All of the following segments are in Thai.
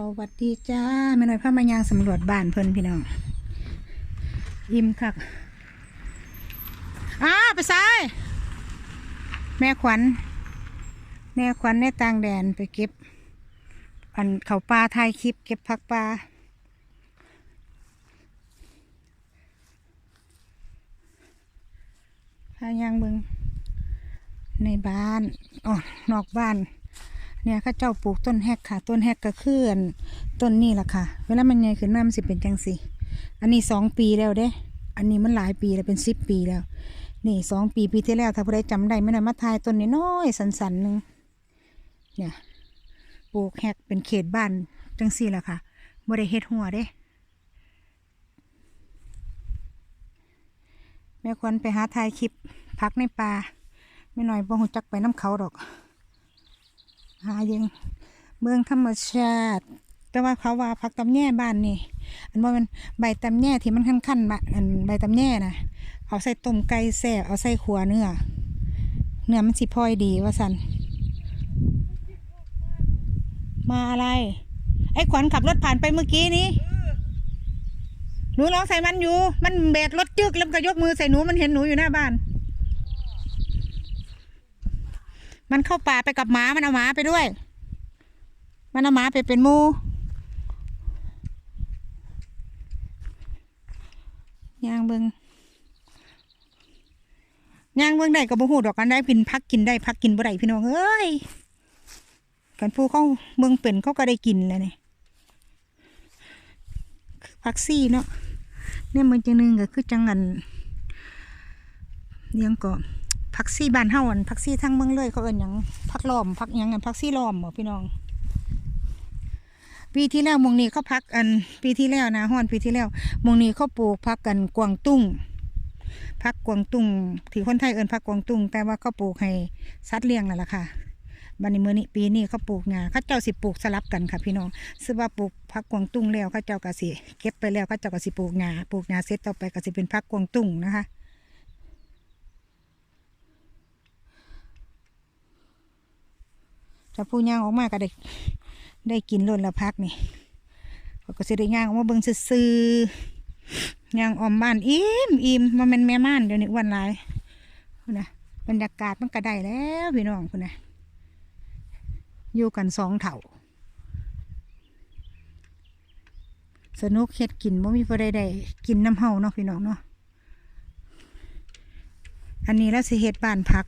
สวัสดีจ้าแม่น้อยพามายางสำรวจบ้านเพิ่นพี่น้องยิ้มคักอ้าไปซ้าย แม่ขวัญ แม่ขวัญในต่างแดนไปเก็บ อันเขาปลาไทยคลิป เก็บผักปลาพายางเบิงในบ้านอ๋อนอกบ้าน เนี่ยข้าเจ้าปลูกต้นแฮกค่ะ ต้นแฮกก็คืออันต้นนี่แหละค่ะ เวลามันใหญ่ขึ้นมามันสิเป็นจังสิอันนี้สองปีแล้วเด้ อันนี้มันหลายปีแล้วเป็นสิบปีแล้ว นี่สองปีปีที่แล้วถ้าผู้ใดจำได้ไม่นานมาทายต้นน้อยๆสันหนึ่งเนี่ยปลูกแฮกเป็นเขตบ้านจังสี่แหละค่ะบ่ได้เฮ็ดหัวเด้ แม่ควันไปหาถ่ายคลิปพักในป่าไม่หน่อยบ่หูจักไปน้ำเขาดอก หายังเมืองธรรมชาติ แต่ว่าเขาว่าพักตำแย่บ้านนี่ อันว่ามันใบตำแย่ที่มันขั้นๆบะอันใบตำแย่นะเอาใส่ต้มไก่แซ่บเอาใส่ขัวเนื้อ เนื้อมันสิพลอยดีว่าสันมาอะไร ไอ้ขวัญขับรถผ่านไปเมื่อกี้นี้หนูร้องใส่มันอยู่ มันเบรกรถจึกแล้วมันก็ยกมือใส่หนูมันเห็นหนูอยู่หน้าบ้าน มันเข้าป่าไปกับหมา มันเอาหมาไปด้วย มันเอาหมาไปเป็นมู ย่างเบิงย่างเบิงได้กับบุหูดอกกันได้พินพักกินได้พักกินบ่ได้พี่น้องเอ้ย กันผู้เขาเมืองเป็นเขาก็ได้กินแล้วนี่พักซี่เนาะเนี่ยมันจังนึงก็คือจังงันเลี้ยงก่อน ผักซี่บ้านเฮาอันผักซี่ทั้งเมืองเลยเขาเอิ้นหยังผักล้อมผักหยังอันผักซี่ล้อมบ่พี่น้อง ปีที่แล้วมองนี้เขาพักอัน ปีที่แล้วนะฮ้อนปีที่แล้วมองนี้เขาปลูกผักกันกวางตุ้งผักกวางตุ้งที่คนไทยเอิ้นผักกวางตุ้งแต่ว่าเขาปลูกให้สัตว์เลี้ยงนั่นแหละค่ะบันี้มื้อนี้ปีนี้เขาปลูกหญ้าเขาเจ้าสิปลูกสลับกันค่ะพี่น้องซึ่งว่าปลูกผักกวางตุ้งแล้วเขาเจ้าก็สิเก็บไปแล้วเขาเจ้าก็สิปลูกหญ้าปลูกหญ้าเสร็จต่อไปก็สิเป็นผักกวางตุ้งนะคะ ถ้าผู้ย่างออกมาก็ได้ได้กินล้นละพักนี่ก็จะได้ย่างออกมาเบิ่งซื่อๆย่าง ออมบ้านอิ่มอิ่มมันเป็นแม่ม่านเดี๋ยวนี้วันหลายพุ่นะบรรยากาศมันก็ได้แล้วพี่น้องคุณนะอยู่กันสองเถ่า สนุกเฮ็ดกินบ่มีพอได้ได้กินน้ำเฮาเนาะพี่น้องเนาะอันนี้แล้วสิเฮ็ดบ้านพัก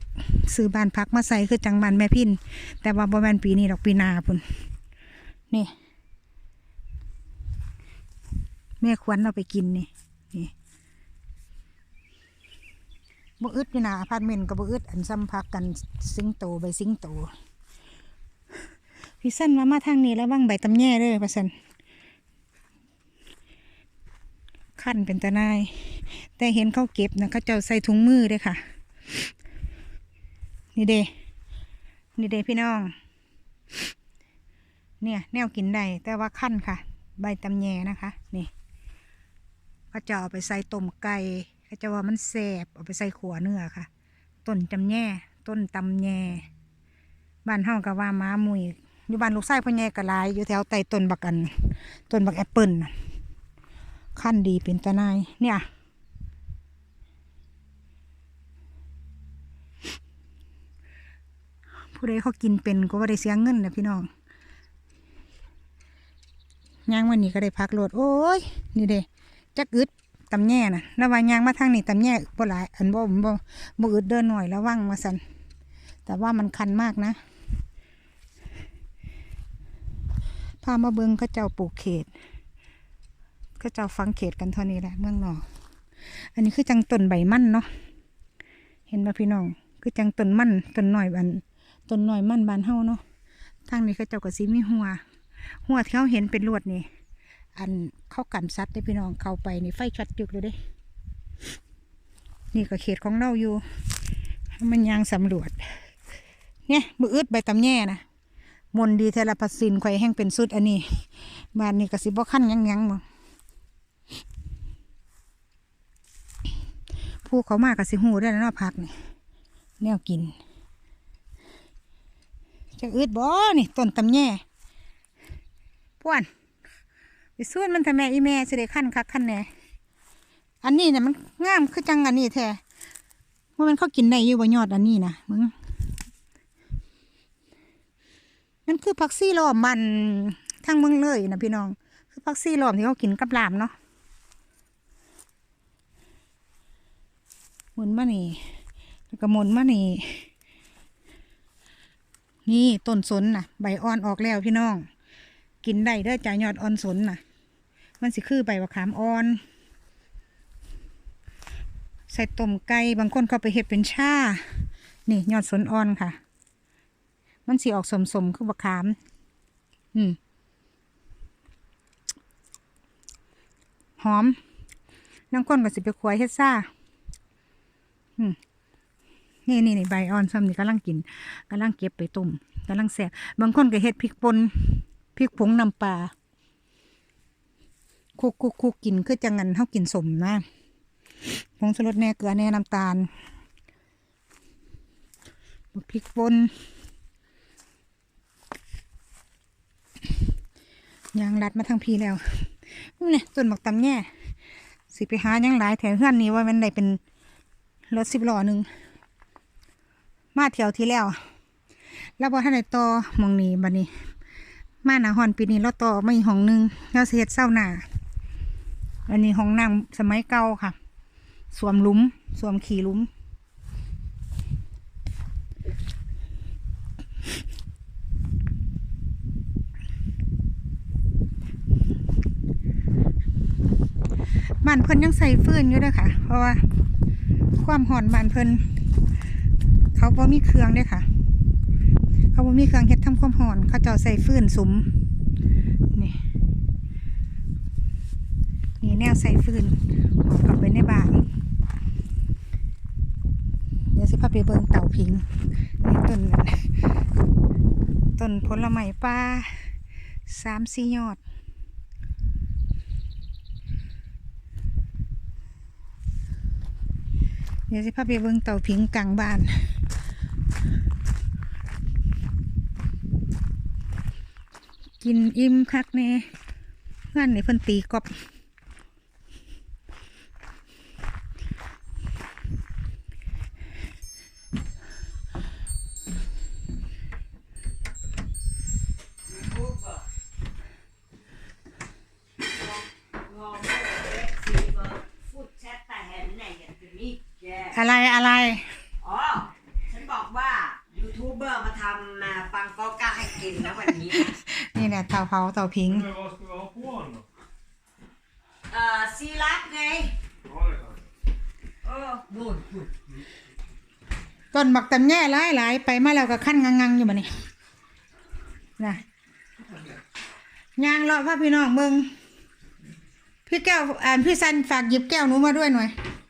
ซื้อบ้านพักมาใส่คือจังมันแม่พิน แต่ว่าบ่แม่นปีนี้ดอกปีนาพุ่นนี่ แม่ควันเราไปกินนี่นี่บ่อึดอยู่นาอพาร์ตเมนต์ก็บ่อึดอันซ้ำพักกันสิงโตใบสิงโตพี่สั้นมามาทางนี้แล้วบ้างใบตำแย่เลยประสันขั้นเป็นตะนาย แต่เห็นเขาเก็บนะเขาเจ้าใส่ถุงมือด้อค่ะ นี่เดนี่เดพี่น้อง เนี่ยแนวกินได้แต่ว่าขั้นค่ะ ใบตำแยนะคะ นี่ก็จะเอาไปใส่ต้มไก่ก็จะว่ามันแสบเอาไปใส่ขัวเนื้อค่ะ ต้นจำแย่ต้นตำแยบ้านเฮาก็ว่าม้ามุยอยู่บ้านลูกไส้พ่อแย่กะลายอยู่แถวใต้ต้นบักอันต้นบักแอปเปิลขั้นดีเป็นตะนายเนี่ย ผู้ใดเขากินเป็นก็ว่าได้เสียเงินนะพี่น้องย่างวันนี้ก็ได้พักโหลดโอ้ยนี่เด้จักอึดตำแย่นะแล้วว่าย่างมาทางนี้ตำแย่บ่หลายอันบ่บ่บ่อึดเดินหน่อยแล้วว่างมาสันแต่ว่ามันคันมากนะพามาเบิงเขาเจ้าปลูกเขตเขาเจ้าฟังเขตกันเท่านี้แหละเมืองนอกอันนี้คือจังต้นใบมันเนาะเห็นไหมพี่น้องคือจังต้นมันต้นหน่อยบัน ต้นหน่อยมันบานเฮาเนาะทางนี้ก็เจ้าก็สิมีหัว หัวที่เขาเห็นเป็นลวดนี่ อันเข้ากันซัดได้พี่น้องเข้าไปนี่ไฟช็อตจุกเลยเด้ นี่ก็เขตของเราอยู่ มันยางสำรวจ เนี่ยมืออึดใบตำแย่นะมนดีเทลพัสินไข่อยแห้งเป็นสุดอันนี้บ้านนี้ก็สิบ่ขั้นยังยังมั้งผู้เขามากก็สิหูได้แล้วเนาะพักนี่แนวกิน จะอึดบ่นี่ต้นตำแย่ป้วนไปสู้มันทำแม่อีแม่สิได้ขั้นคักขั้นแหน่อันนี้เนี่ยมันงามคือจังอันนี้แท้ว่ามันเขากินได้อยู่บ่ยอดอันนี้นะมึงมันคือผักซี่ล้อมมันทั้งเมืองเลยนะพี่น้อง คือผักซี่ล้อมที่เขากินกับลาบเนาะหมุนมานี่แล้วก็หมุนมานี่ นี่ต้นสนน่ะ ใบอ่อนออกแล้วพี่น้อง กินได้เด้อจ่ายอดอ่อนสนน่ะ มันสิคือใบมะขามอ่อน ใส่ต้มไก่บางคนเขาไปเห็ดเป็นชานี่ยอดสนอ่อนค่ะ มันสิออกสมๆคือมะขาม อืมหอมน้องก้นก็สิไปควายเฮ็ดซ่า อืม นี่นี่นี่ใบอ่อนซ้ำนี่กำลังกินกำลังเก็บไปต้มกำลังแซ่บบางคนก็เฮ็ดพริกป่นพริกผงน้ำปลาคุกคุกคุกกินคือจังงันเฮากินสมนะผงชูรสแน่เกลือแน่น้ำตาลบักพริกป่นยางรัดมาทางพีแล้วนี่ต้นบักตำแย่สิไปหายังหลายแถวเฮือนนี้ว่ามันได้เป็นรถสิบล้อหนึ่ง มาเที่ยวที่แล้ว แล้วพอท่านได้ต่อมองนี้บัดนี้ มาหนาฮอนปีนี้เราต่อมาอีกห้องหนึงเราสิเฮ็ดเศร้าหนาอันนี้ห้องน้ำสมัยเก่าค่ะ สวมลุมสวมขี่ลุมบ้านเพิ่นยังใส่ฟืนอยู่ด้วยค่ะ เพราะว่าความหอนบ้านเพิ่น เขาบ่มีเครื่องเด้อค่ะ เขาบ่มีเครื่องเฮ็ดทำความหอน เขาเจ้าใส่ฟืนสุมนี่นี่แนวใส่ฟืนออกกลับไปในบ้านเดี๋ยวสิพาไปเบิ่งเต่าพิงนี่ต้นต้นผลไม้ป่าสามสี่ยอดเดี๋ยวสิพาไปเบิ่งเต่าพิงกลางบ้าน กินอิ่มคักแน่เพื่อนนี่เพิ่นตีกอบอะไรอะไร อ๋อ ฉันบอกว่ายูทูบเบอร์มาทำมาปังก็ ก้าให้กินนะวันนี้นะนี่แหละเต่าเผาเต่าพิง Men vad ska vi ha på honom då? เอ่อซีรักไง Ja, det kan เออบุญบุญต้นบักตำแย่หลายหลายไปมาแล้วก็ขั้นงังๆอยู่มานี่นะยางเลาะพ่อพี่น้องเมืองพี่แก้วอ่านพี่ซันฝากหยิบแก้วหนูมาด้วยหน่อย vi.